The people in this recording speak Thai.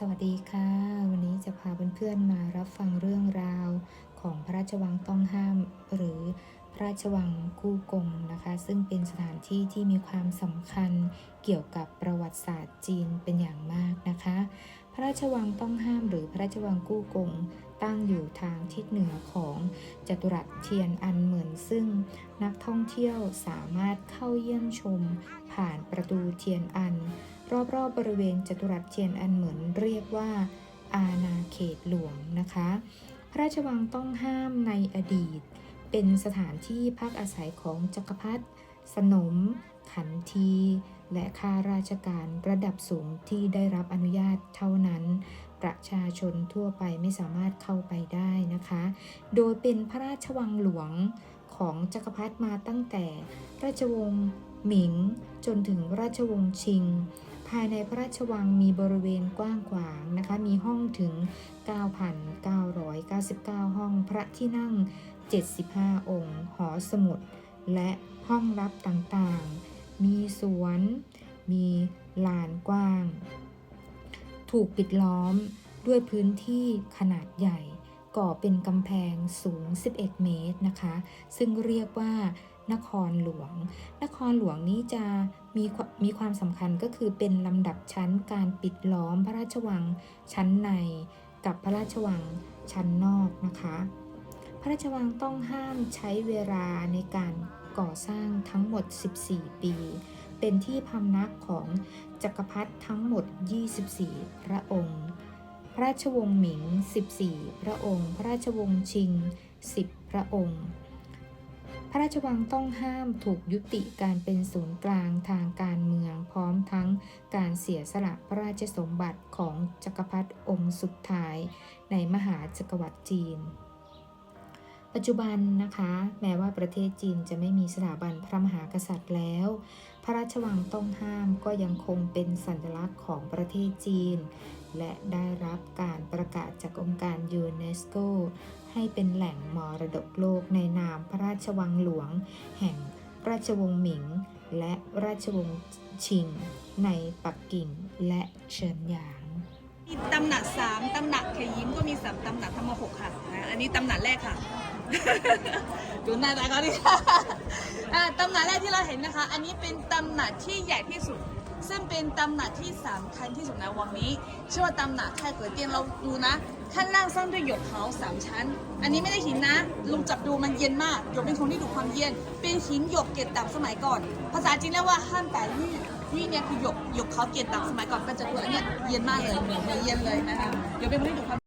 สวัสดีค่ะ วันนี้จะพาเพื่อนๆมารับฟังเรื่องราวของพระราชวังต้องห้าม หรือพระราชวังกู้กงนะคะ ซึ่งเป็นสถานที่ที่มีความสำคัญเกี่ยวกับประวัติศาสตร์จีนเป็นอย่างมากนะคะ พระราชวังต้องห้ามหรือพระราชวังกู้กงตั้งอยู่ทางทิศเหนือของจัตุรัสเทียนอันเหมือนซึ่งนักท่องเที่ยวสามารถเข้าเยี่ยมชมผ่านประตูเทียนอัน รอบๆบบริเวณจัตุรัสเทียนอันเหมือนเรียกว่า อาณาเขตหลวงนะคะ พระราชวังต้องห้ามในอดีต เป็นสถานที่พักอาศัยของจักรพรรดิสนม ขันที และข้าราชการระดับสูงที่ได้รับอนุญาตเท่านั้น ประชาชนทั่วไปไม่สามารถเข้าไปได้นะคะ โดยเป็นพระราชวังหลวงของจักรพรรดิมาตั้งแต่ราชวงศ์หมิง จนถึงราชวงศ์ชิง ภายในพระราชวังมีบริเวณกว้างขวางนะคะ มีห้องถึง 9,999 ห้องพระที่นั่ง 75 องค์ หอสมุด และห้องรับต่างๆ มีสวน มีลานกว้าง ถูกปิดล้อมด้วยพื้นที่ขนาดใหญ่ ก่อเป็นกำแพงสูง 11 เมตรนะคะ ซึ่งเรียกว่า นครหลวง นครหลวงนี้จะมีมมีความสำคัญก็คือเป็นลำดับชั้นการปิดล้อมพระราชวังชั้นในกับพระราชวังชั้นนอกนะคะ พระราชวังต้องห้ามใช้เวลาในการก่อสร้างทั้งหมด 14 ปี เป็นที่พำนักของจักรพรรดิทั้งหมด 24 พระองค์ พระราชวงศ์หมิง 14 พระองค์ พระราชวงศ์ชิง 10 พระองค์ พระราชวังต้องห้ามถูกยุติการเป็นศูนย์กลางทางการเมืองพร้อมทั้งการเสียสละพระราชสมบัติของจักรพรรดิองค์สุดท้าย ในมหาจักรวรรดิจีน ปัจจุบันนะคะ แม้ว่าประเทศจีนจะไม่มีสถาบันพระมหากษัตริย์แล้ว พระราชวังต้องห้ามก็ยังคงเป็นสัญลักษณ์ของประเทศจีน และได้รับการประกาศจากองค์การยูเนสโก ให้เป็นแหล่งมรดกโลกในนามพระราชวังหลวง แห่งราชวงศ์หมิง และราชวงศ์ชิง ในปักกิ่งและเฉินหยาง มีตำหนักสามตำหนักเขยยิ้มก็มีสามตำหนักทั้งหมดหกค่ะนะอันนี้ตำหนักแรกค่ะ ดูหน้าตาเขาดิอ่าตำหนักแรกที่เราเห็นนะคะ อันนี้เป็นตำหนักที่ใหญ่ที่สุด ซึ่งเป็นตำหนักที่สำคัญที่สุดในวังนี้ชื่อว่าตำหนักไทเก๋อเตียนเราดูนะข้างล่างสร้างด้วยหยกเขาสามชั้น อันนี้ไม่ได้หินนะ ลุงจับดูมันเย็นมากหยกเป็นคนที่ดูความเย็น เป็นหินหยกเกล็ดดำสมัยก่อน ภาษาจีนเรียกว่าห้านแต่ยี่ยี่เนี่ยคือหยกหยกเขาเกล็ดดำสมัยก่อนก็จะดูอันเนี้ยเย็นมากเลยเหมือนเย็นเลยนะคะหยกเป็นคนที่ดูความ